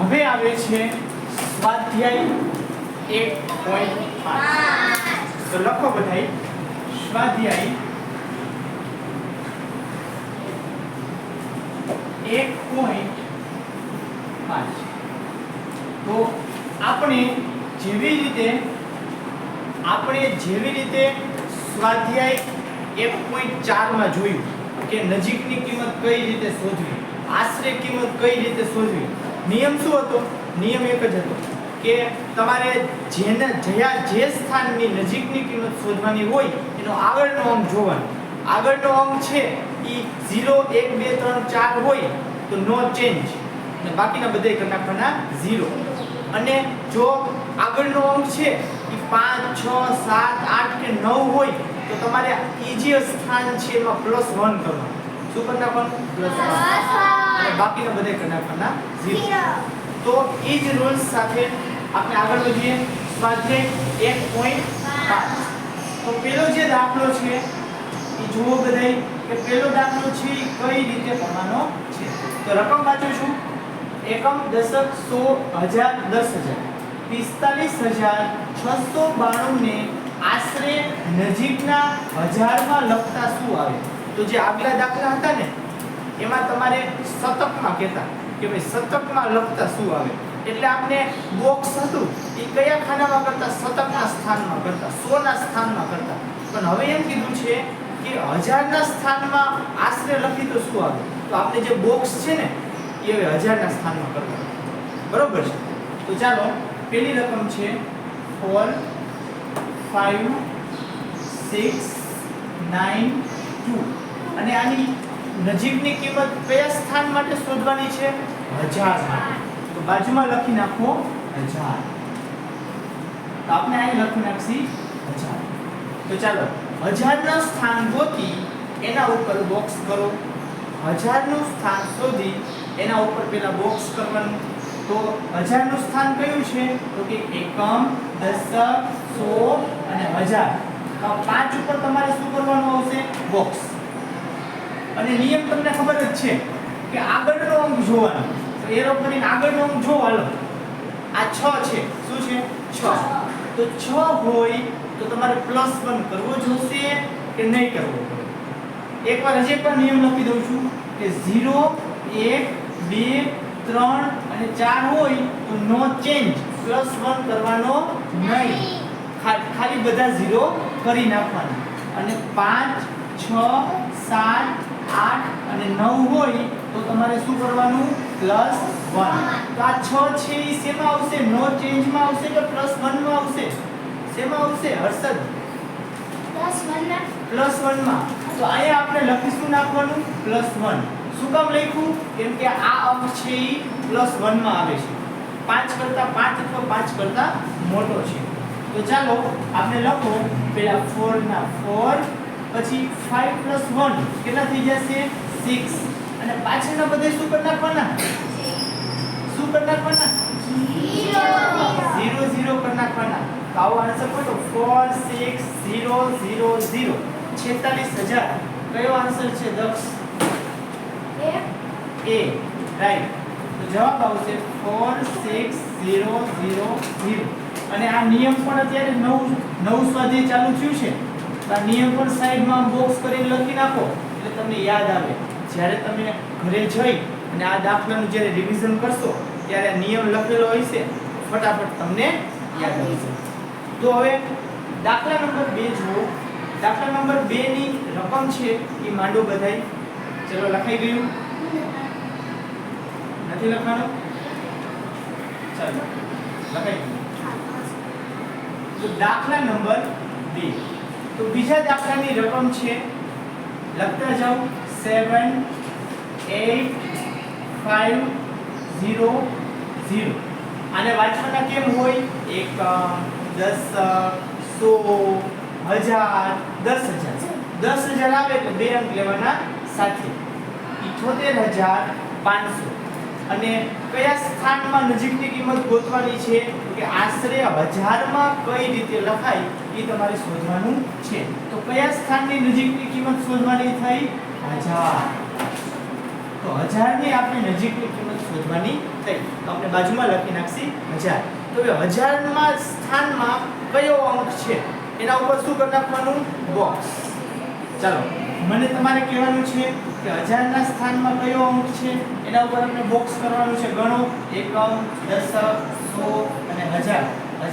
હવે આવે છે સ્વાધ્યાય એક પોઈન્ટ પાંચ. તો લખો બધાય. સ્વાધ્યાય એક પોઈન્ટ પાંચ. તો આપણે જેવી રીતે, આપણે જેવી રીતે સ્વાધ્યાય એક પોઈન્ટ ચારમાં જોયું કે નજીકની કિંમત કઈ રીતે શોધવી, આશરે કિંમત કઈ રીતે શોધવી નિયમ શું હતો? નિયમ એક જ હતો કે તમારે જેને જયા જે સ્થાનની નજીકની કિંમત શોધવાની હોય, એનો આગળનો અંક જોવાનો. આગળનો અંક છે એ ઝીરો, એક, બે, ત્રણ, ચાર હોય તો નો ચેન્જ. અને બાકીના બધા કરી ઝીરો. અને જો આગળનો અંક છે એ પાંચ, છ, સાત, આઠ કે નવ હોય તો તમારે ઈ જે સ્થાન છે એમાં પ્લસ વન કરવાનું. શું કરી નાખવાનું? પ્લસ અને બાકીના બધા નાખવાના ઝીરો. તો એ જ રૂલ્સ સાથે આપણે આગળ વધીએ. સ્વાધ્યાય એક પોઈન્ટ પાંચ. તો પેલો જે દાખલો છે એ જુઓ બધાય કે પેલો દાખલો છે એ કઈ રીતે ભણવાનો છે? તો રકમ વાંચું છું એકમ દશક સો હજાર દસ હજાર. પિસ્તાલીસ હજાર છસો બાણું ને આશરે નજીકના હજારમાં લખતા શું આવે? તો જે આગલા દાખલા હતા ને એમાં તમારે શતકમાં કહેતા કે ભાઈ શતકમાં લખતા શું આવે? એટલે આપણે બોક્સ હતું એ કયા ખાનામાં કરતા? શતકના સ્થાનમાં કરતા, સોના સ્થાનમાં કરતા. પણ હવે એમ કીધું છે કે હજારના સ્થાનમાં આશરે લખી તો શું આવે? તો આપણે જે બોક્સ છે ને એ હવે હજારના સ્થાનમાં કરતા બરોબર છે? તો ચાલો, પેલી રકમ છે four five six nine two અને આની નજીકની કિંમત કયા સ્થાન માટે શોધવાની છે? હજાર માટે. તો બાજુમાં લખી નાખો હજાર. તો આપણે અહીં લખી નાખશી હજાર. તો ચાલો, હજારના સ્થાન ગોતી એના ઉપર બોક્સ કરો. હજારનું સ્થાન શોધી એના ઉપર પેલા બોક્સ કરવાનું. તો હજારનું સ્થાન કયું છે? તો કે એકમ દશક સો અને હજાર. પાંચ ઉપર તમારે શું કરવાનું આવશે? બોક્સ અને નિયમ તમને ખબર જ છે કે આગળનો અંક જોવાનો. તો એરો કરીને આગળનો અંક જો હાલો. આ છ છે. શું છે? છ. તો છ હોય તો તમારે પ્લસ વન કરવો જોશે કે નહીં કરવો? એકવાર હજી એકવાર નિયમ લખી દઉં છું કે 0 1 2 ત્રણ અને ચાર હોય તો નો ચેન્જ પ્લસ વન કરવાનો નહીં. ખાલી બધા ઝીરો કરી નાખવાના. અને પાંચ છ સાત આઠ અને નવ હોય તો તમારે શું કરવાનું? Plus one. તો આ છ છે એ શેમાં આવશે? નો ચેન્જમાં આવશે કે પ્લસ વનમાં આવશે? શેમાં આવશે? હર્ષદ? પ્લસ વનમાં. તો અહીંયા આપણે લખીશું નાખવાનું પ્લસ વન. શું કામ લખ્યું? કેમ કે આ અંક છે એ પ્લસ વનમાં આવે છે. પાંચ કરતા પાંચ અથવા પાંચ કરતા મોટો છે. તો ચાલો આપણે લખો. પેલા ફોર ના ફોર પછી ફાઈવ પ્લસ વન કેટલા થઈ જશે? સિક્સ અને પાછળના બધે શું કરી નાખવાના? શું કરી નાખવાના? ઝીરો ઝીરો કરી નાખવાના. તો આવો answer four six zero zero zero છેતાલીસ હજાર. કયો આન્સર છે દક્ષ? એ રાઈટ તો જવાબ આવશે four six zero zero zero અને આ નિયમ પણ અત્યારે નવ નવ સ્વાધ્યાય ચાલુ થયું છે. આ નિયમ પણ સાઈડમાં બોક્સ કરીને લખી નાખો. એટલે તમને યાદ આવે. જ્યારે તમે ઘરે જઈ અને આ દાખલાનું જ્યારે રિવિઝન કરશો, ત્યારે નિયમ લખેલો હોય છે. ફટાફટ તમને યાદ આવશે તો હવે દાખલા નંબર બે જુઓ. દાખલા નંબર બે ની રકમ છે એ માંડો બધાય. ચલો લખાઈ ગયું? નથી લખવાનું? ચાલો, લખાઈ ગયું. તો દાખલા નંબર બે. તો બીજા દાખલાની રકમ છે. લખતા જાઓ. Seven eight five zero zero આને વાંચવાના કેમ હોય? એક દસ સો હજાર, દસ હજાર. દસ હજાર આવે તો બે અંક લેવાના સાથે. ઇઠોતેર હજાર પાંચસો. અને કયા સ્થાનમાં નજીકની કિંમત ગોતવાની છે કે આશરે હજારમાં કઈ રીતે લખાય એ તમારે શોધવાનું છે. તો કયા સ્થાનની નજીકની કિંમત શોધવાની થઈ? હજાર. તો હજારની આપણે નજીકની કિંમત શોધવાની થઈ. તો આપણે બાજુમાં લખી નાખશી, હજાર. તો હવે હજારમાં સ્થાનમાં કયો અંક છે? એના ઉપર શું કરી નાખવાનું? બોક્સ. ચાલો, મને તમારે કહેવાનું છે કે હજારના સ્થાનમાં કયો અંક છે, એના ઉપર આપણે બોક્સ કરવાનું છે ગણો. એકમ દશક સો અને હજાર.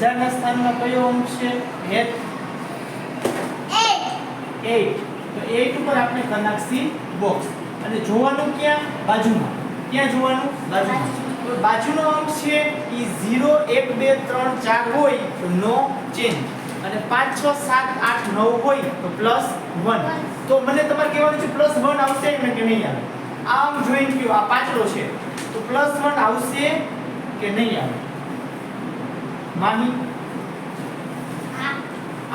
હજારના સ્થાનમાં કયો અંક છે? હેત એટ તો એટ ઉપર આપણે કરી બોક્સ અને જોવાનું ક્યાં? બાજુમાં. ક્યાં જોવાનું? બાજુમાં. બાજુનો અંક છે એ 0 1 2 3 4 હોય તો નો ચેન્જ અને 5 6 7 8 9 હોય તો પ્લસ 1 તો મને તમારે કહેવાનું છે પ્લસ 1 આવશે ને કે નહીં આવે. આમ જોઈન કયો આ પાછળો છે. તો પ્લસ 1 આવશે કે નહીં આવે? માની?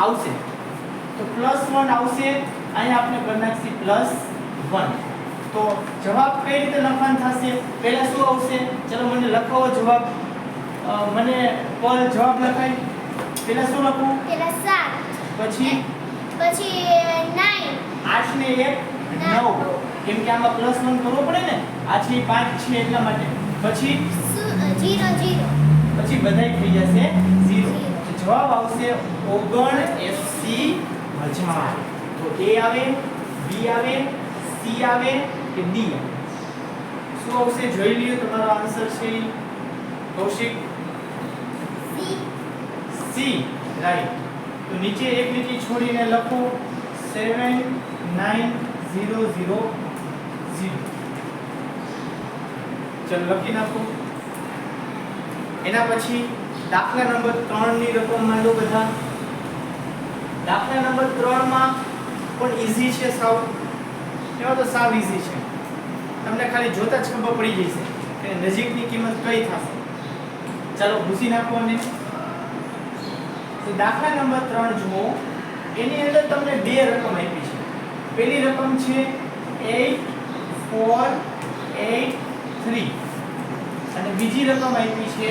આવશે. તો પ્લસ 1 આવશે અહીં આપણે કરી નાખીએ પ્લસ 1 તો જવાબ કઈ રીતે લખવાનું થશે? પહેલા શું આવશે? ચલો મને લખાવો જવાબ. મને કોલ જવાબ લખાય. પહેલા શું લખું? પહેલા સાત. પછી? પછી નાઇન આઠ ને એક નવ. કેમ કે આમાં પ્લસ 1 કરવો પડે ને આ છે એ પાંચ છે એટલા માટે. પછી જીરો જીરો પછી બધાય થઈ જશે 0 તો જવાબ આવશે ઓગણ એસી હજાર તો એ આવે બી આવે સી આવે કે ડી આવે? શું આવશે? જોઈ લ્યો તમારો આન્સર છે. કૌશિક? સી. સી રાઈટ તો નીચે એક લીટી છોડીને લખો. Seven nine zero zero zero ચલો, લખી નાખો. એના પછી દાખલા નંબર 3 ની રકમ માંડો બધા. દાખલા નંબર 3 માં પણ ઈઝી છે સાવ. એમાં તો સાવ ઈઝી છે. તમને ખાલી જોતા જ ખબર પડી જશે કે નજીકની કિંમત કઈ થશે. ચાલો, ભૂસી નાખો અને તો દાખલા નંબર 3 જુઓ. એની અંદર તમને બે રકમ આપી છે. પહેલી રકમ છે 8483 અને બીજી રકમ આપી છે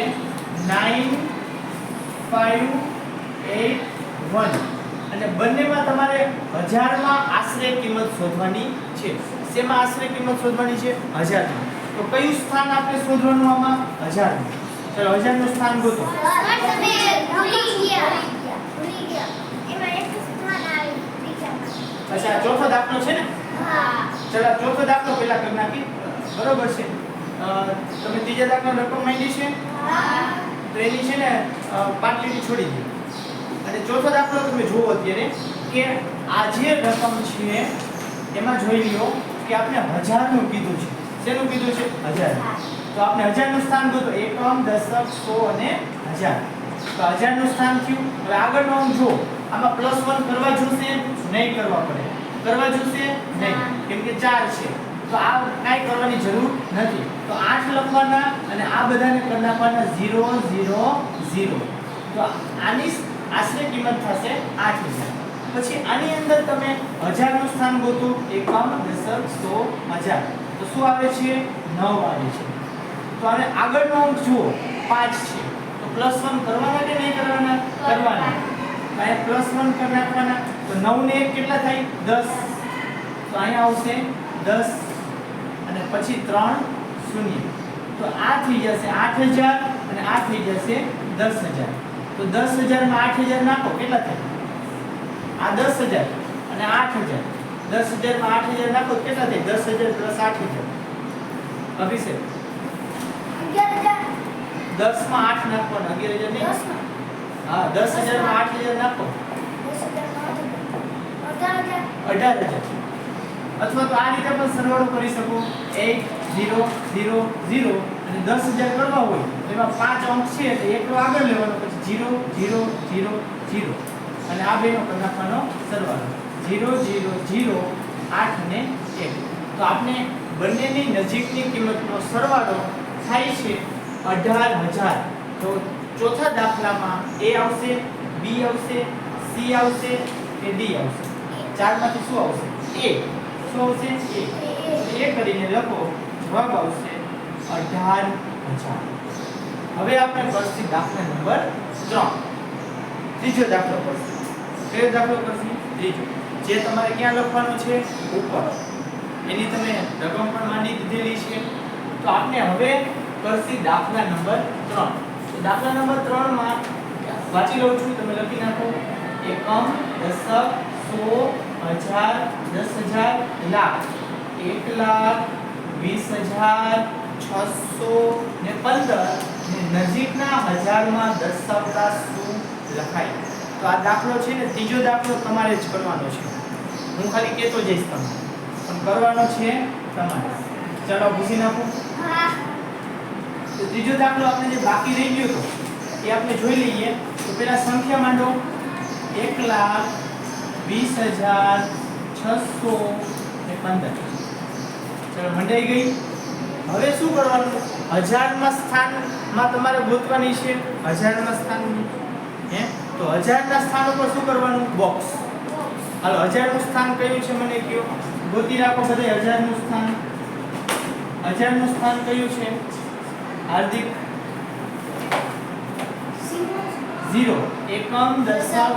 9581 અને બંનેમાં તમારે હજારમાં આશરે કિંમત શોધવાની છે. શેમાં આશરે કિંમત શોધવાની છે? હજારમાં. તો કયું સ્થાન આપણે શોધવાનું આમાં? હજારનું ચલો, હજારનું સ્થાન ગોતો. અચ્છા, ચોથો દાખલો છે ને? ચલો ચોથો દાખલો પહેલા કરી નાખી. બરોબર છે. તમે ત્રીજા દાખલો રકમ માંગી છે? તો એની છે ને પાટલીની છોડી દે. અને ચોથો દાખલો તમે જુઓ અત્યારે કે આ જે રકમ છે, એમાં જોઈ લ્યો કે આપણે હજારનું કીધું છે. શેનું કીધું છે? હજાર. તો આપણે હજારનું સ્થાન ગોતો એકમ, દશક, સો અને હજાર. તો હજારનું સ્થાન થયું. હવે આગળનો આમ જુઓ. આમાં પ્લસ વન કરવા જોશે, નહીં કરવા પડે. કરવા જોશે? નહીં. કેમ કે ચાર છે. તો આ કાંઈ કરવાની જરૂર નથી. તો આઠ લખવાના અને આ બધાને કરી નાખવાના ઝીરો ઝીરો ઝીરો. તો આની આશરે કિંમત થશે આઠ હજાર. પછી આની અંદર તમે હજારનું સ્થાન ગોતો. એકમ દશક સો હજાર. તો શું આવે છે? નવ આવે છે. તો આને આગળનો અંક જુઓ. પાંચ છે. તો પ્લસ વન કરવાના કે નહીં કરવાના? કરવાના. અહીંયા પ્લસ વન કરી નાખવાના. તો નવને એક કેટલા થાય? દસ. તો અહીંયા આવશે દસ. અને પછી ત્રણ શૂન્ય. તો આ થઈ જશે આઠ હજાર અને આ થઈ જશે દસ હજાર. તો દસ હજારમાં આઠ હજાર નાખો કેટલા થાય? આ દસ હજાર અને આઠ હજાર. દસ હજારમાં આઠ હજાર નાખો કેટલા થાય? દસ હજાર પ્લસ આઠ હજાર. અભિષેક. દસમાં આઠ નાખવાના અગિયાર હજાર નહીં. હા, દસ હજારમાં આઠ હજાર નાખો. હજાર અઢાર હજાર. અથવા તો આ રીતે પણ સરવાળો કરી શકો. એટ ઝીરો ઝીરો ઝીરો અને દસ હજાર કરવા હોય એમાં પાંચ અંક છે તો એકલો આગળ લેવાનો, પછી ઝીરો ઝીરો ઝીરો ઝીરો. અને આ બેનો નાખવાનો સરવાળો. ઝીરો ઝીરો ઝીરો, આઠ ને એક. તો આપણે બંનેની નજીકની કિંમતનો સરવાળો થાય છે અઢાર હજાર. તો ચોથા દાખલામાં એ આવશે બી આવશે સી આવશે કે ડી આવશે? ચારમાંથી શું આવશે? એ શું આવશે? એ એ કરીને લખો. જવાબ આવશે અઢાર હજાર. હવે આપણે કરશું દાખલા નંબર ત્રણ. ત્રીજો દાખલો કરશું. કયો દાખલો કરશું? ત્રીજો. જે તમારે ક્યાં લખવાનો છે? ઉપર. એની તમે રકમ પણ માંડી દીધેલી છે. તો આપણે હવે કરશી દાખલા નંબર 3 તો દાખલા નંબર 3 માં વાંચી લઉં છું, તમે લખી નાખો. એકમ, દશક, સો, હજાર, દસ હજાર, લાખ. એક લાખ, વીસ હજાર, છસો ને પંદર. ને નજીકના હજારમાં દશાવતા શું લખાય? તો આ દાખલો છે ને, ત્રીજો દાખલો તમારે જ કરવાનો છે. હું ખાલી કહેતો જઈશ તમને. પણ કરવાનો છે તમારે. ચાલો ભૂસી નાખો. તો ત્રીજો દાખલો આપણે જે બાકી રહી ગયો હતો એ આપણે જોઈ લઈએ. તો પેલા સંખ્યા માંડો. એક લાખ વીસ હજાર છસો ને પંદર. ચલો, મંડાઈ ગઈ. હવે શું કરવાનું? હજારમાં સ્થાનમાં તમારે ગોતવાની છે. હજારમાં સ્થાનની હે? તો હજારના સ્થાન ઉપર શું કરવાનું? બોક્સ. હાલો, હજારનું સ્થાન કયું છે મને કયો? ગોતી રાખો બધે, હજારનું સ્થાન. હજારનું સ્થાન કયું છે? હાર્દિક ઝીરો. એકમ હજાર.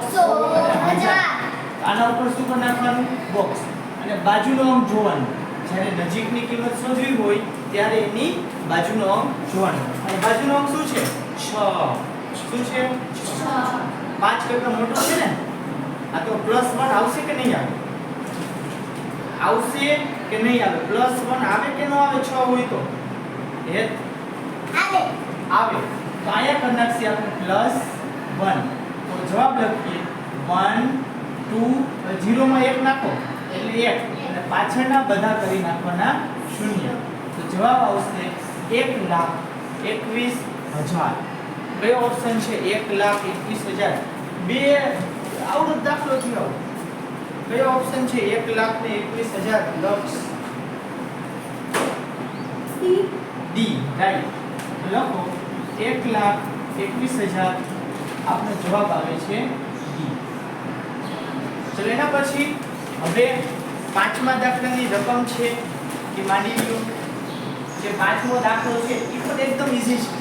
આના ઉપર શું કરી નાખવાનું? બોક્સ અને બાજુનો અંક જોવાનો. જ્યારે નજીકની કિંમત શોધવી હોય ત્યારે એની બાજુનો અંક જોવાનો. અને બાજુનો અંક શું છે? છ. શું છે? પાંચ કરતા મોટો છે ને? આ તો પ્લસ વન આવશે કે નહીં આવે? આવશે કે નહીં આવે? પ્લસ વન આવે કે ન આવે? છ હોય તો. એ આવે. આવે તો આયા કર્ણક છે આપણે પ્લસ 1 તો જવાબ લખીએ. વન ટુ જીરોમાં એક નાખો. એટલે એક. અને પાછળના બધા કરી નાખવાના શૂન્ય. તો જવાબ આવશે એક લાખ એકવીસ હજાર. કયો ઓપ્શન છે? એક લાખ એકવીસ હજાર. બે આવડો દાખલો થયો. કયો ઓપ્શન છે? એક લાખ ને એકવીસ હજાર? લક્ષ. ડી. રાઈટ. લખો એક લાખ એકવીસ હજાર આપનો જવાબ આવે છે ડી ચલો, એના પછી હવે પાંચમા દાખલાની રકમ છે, એ માંડી લો જે પાંચમો દાખલો છે, એ પણ એકદમ ઇઝી છે.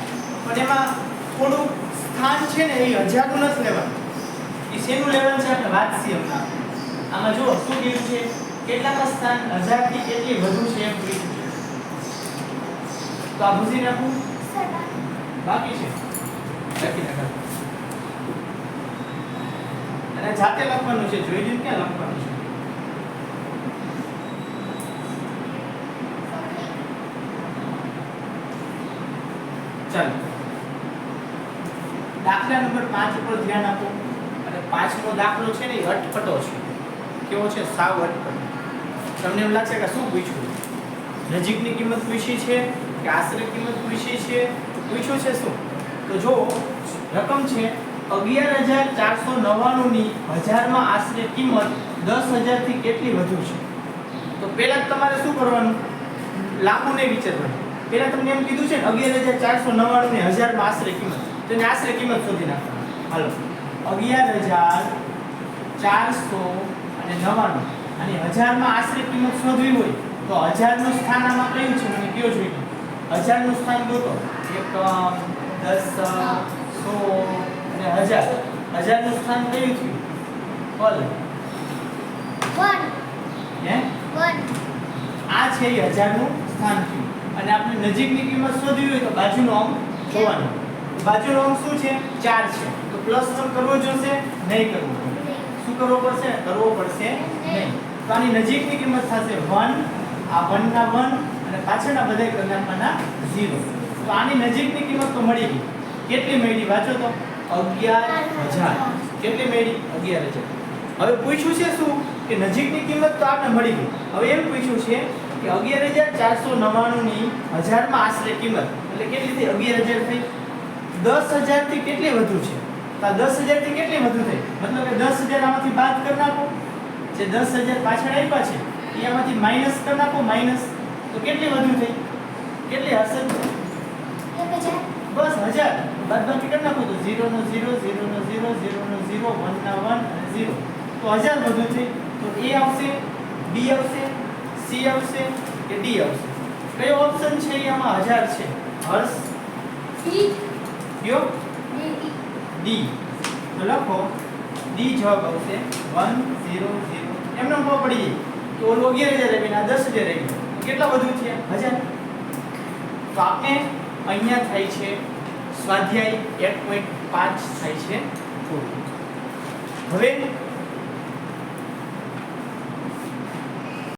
પણ એમાં થોડું સ્થાન છે ને એ હજારનું નથી લેવાનું. એ શેનું લેવાનું છે? આપણે વાંચીએ હમણાં. આમાં જુઓ, શું કીધું છે? કેટલામાં સ્થાન હજારથી કેટલી વધુ છે એમ કીધું તો આ ભૂસી નાખું. બાકી છે. લખી અને જાતે લખવાનું છે, જોઈ જોઈને ક્યાં લખવાનું છે? ચાલો. દાખલા નંબર પાંચ ઉપર ધ્યાન આપો. અને પાંચમો દાખલો છે ને એ અટપટો છે. કેવો છે? સાવ અટપટો. તમને એમ લાગશે કે શું પૂછ્યું? નજીકની કિંમત પૂછી છે? કે આશરે કિંમત પૂછી છે, પૂછ્યું છે શું? તો જો, રકમ છે અગિયાર હજાર ચારસો નવ્વાણુંની હજારમાં આશરે કિંમત દસ હજારથી કેટલી વધુ છે? તો પહેલાં તમારે શું કરવાનું? લાંબુ નહીં વિચારવાનું. પહેલાં તમને એમ કીધું છે ને, અગિયાર હજાર ચારસો નવ્વાણુંની હજારમાં આશરે કિંમત. તો એની આશરે કિંમત શોધી નાખવાની. હાલો. અગિયાર હજાર ચારસો અને નવ્વાણું. અને હજારમાં આશરે કિંમત શોધવી હોય, તો હજારનું સ્થાન આમાં કયું છે? મને કયો જોઈએ. હજારનું સ્થાન ગોતો એક દસ સો અને હજાર. હજારનું સ્થાન કયું થયું? બોલ વન હે? વન આ છે એ હજારનું સ્થાન થયું. અને આપણે નજીકની કિંમત શોધવી હોય તો બાજુનો અંક જોવાનો. બાજુનો અંક શું છે? ચાર છે. તો પ્લસ વન કરવો જોશે નહીં કરવો શું કરવો પડશે? કરવો પડશે નહીં. તો આની નજીકની કિંમત થશે વન. આ વનના વન અને પાછળના બધા કલાકમાંના ઝીરો તો આની નજીકની કિંમત તો મળી ગઈ. કેટલી મળી? વાંચો તો. અગિયાર હજાર. કેટલી મળી? અગિયાર હજાર. હવે પૂછ્યું છે શું? કે નજીકની કિંમત તો આપણે મળી ગઈ. હવે એમ પૂછ્યું છે કે અગિયાર હજાર ચારસો નવ્વાણુંની હજારમાં આશરે કિંમત. એટલે કેટલી થઈ? અગિયાર હજાર થઈ. દસ હજારથી કેટલી વધુ છે? તો આ દસ હજારથી કેટલી વધુ થઈ? મતલબ કે દસ હજાર આમાંથી બાદ કરી નાખો. જે દસ હજાર પાછળ આપ્યા છે, એ આમાંથી માઇનસ કરી નાખો માઇનસ તો કેટલી વધ્યું થઈ? કેટલી હશે બસ હજાર. બાદ બાકી કરી નાખો તો ઝીરો નો ઝીરો ઝીરો નો ઝીરો ઝીરો નો ઝીરો વન ના વન અને ઝીરો તો હજાર વધુ છે તો એ આવશે બી આવશે સી આવશે કે ડી આવશે? કયો ઓપ્શન છે એ આમાં હજાર છે. હર્ષ. સી કયો? ડી તો લખો ડી જવાબ આવશે વન ઝીરો ઝીરો એમને ખબર પડી જાય કે ઓલું અગિયાર હજાર આવી ને આ દસ હજાર આવી કેટલા વધુ છે? હજાર. તો આપણે અહીંયા થાય છે, સ્વાધ્યાય એક પોઈન્ટ પાંચ થાય છે. હવે